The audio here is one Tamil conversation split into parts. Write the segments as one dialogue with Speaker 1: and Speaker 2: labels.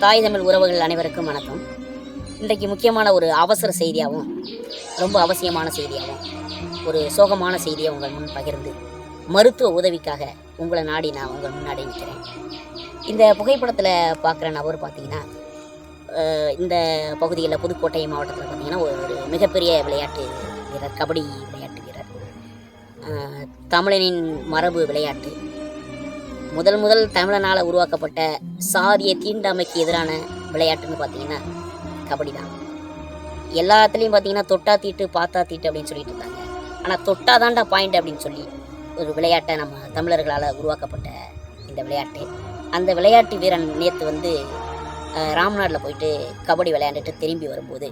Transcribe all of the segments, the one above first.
Speaker 1: தாய் தமிழ் உறவுகள் அனைவருக்கும் வணக்கம். இன்றைக்கு முக்கியமான ஒரு அவசர செய்தியாகவும் ரொம்ப அவசியமான செய்தியாகவும் ஒரு சோகமான செய்தியை உங்கள் முன் பகிர்ந்து மருத்துவ உதவிக்காக உங்களை நாடி நான் உங்கள் முன்னாடி நிற்கிறேன். இந்த புகைப்படத்தில் பார்க்குற நபர் பார்த்தீங்கன்னா இந்த பகுதியில் புதுக்கோட்டை மாவட்டத்தில் பார்த்தீங்கன்னா ஒரு மிகப்பெரிய விளையாட்டு வீரர் கபடி விளையாட்டு வீரர். தமிழனின் மரபு விளையாட்டு முதல் முதல் தமிழனால் உருவாக்கப்பட்ட சாதிய தீண்டாமைக்கு எதிரான விளையாட்டுன்னு பார்த்தீங்கன்னா கபடி தான் எல்லாத்துலேயும் பார்த்தீங்கன்னா தொட்டா தீட்டு பாத்தா தீட்டு அப்படின்னு சொல்லிட்டு இருந்தாங்க ஆனால் தொட்டா தாண்டா பாயிண்ட் அப்படின்னு சொல்லி ஒரு விளையாட்டை நம்ம தமிழர்களால் உருவாக்கப்பட்ட இந்த விளையாட்டு. அந்த விளையாட்டு வீரன் நேற்று வந்து ராம்நாட்டில் போயிட்டு கபடி விளையாண்டுட்டு திரும்பி வரும்போது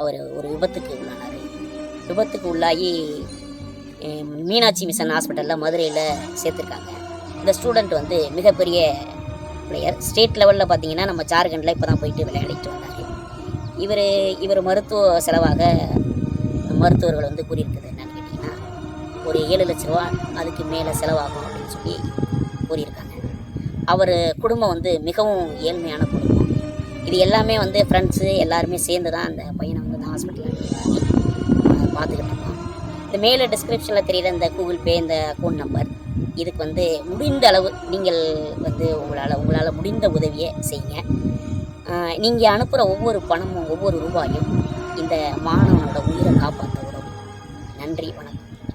Speaker 1: அவர் ஒரு விபத்துக்கு உள்ளானார். விபத்துக்கு உள்ளாகி மீனாட்சி மிஷன் ஹாஸ்பிட்டலில் மதுரையில் சேர்த்துருக்காங்க. இந்த ஸ்டூடெண்ட் வந்து மிகப்பெரிய பிளேயர் ஸ்டேட் லெவலில் பார்த்தீங்கன்னா நம்ம ஜார்க்கண்டில் இப்போ தான் போயிட்டு விளையாடிட்டு வந்தார். இவர் இவர் மருத்துவ செலவாக மருத்துவர்கள் வந்து கூறியிருக்குது என்னன்னு கேட்டிங்கன்னா ஒரு ஏழு லட்ச ரூபா அதுக்கு மேலே செலவாகும் அப்படின்னு சொல்லி கூறியிருக்காங்க. அவர் குடும்பம் வந்து மிகவும் ஏழ்மையான குடும்பம். இது எல்லாமே வந்து ஃப்ரெண்ட்ஸு எல்லாருமே சேர்ந்து தான் அந்த பையனை வந்து அந்த ஹாஸ்பிட்டலில் பார்த்துக்கிட்டு இருக்கோம். இந்த மேலே டிஸ்கிரிப்ஷனில் தெரியுற இந்த கூகுள் பே இந்த அக்கௌண்ட் நம்பர் இதுக்கு வந்து முடிந்த அளவு நீங்கள் வந்து உங்களால் உங்களால் முடிந்த உதவியை செய்யுங்க. நீங்கள் அனுப்புகிற ஒவ்வொரு பணமும் ஒவ்வொரு ரூபாயும் இந்த மாணவனோட உயிரை காப்பாற்ற உதவும். நன்றி வணக்கம்.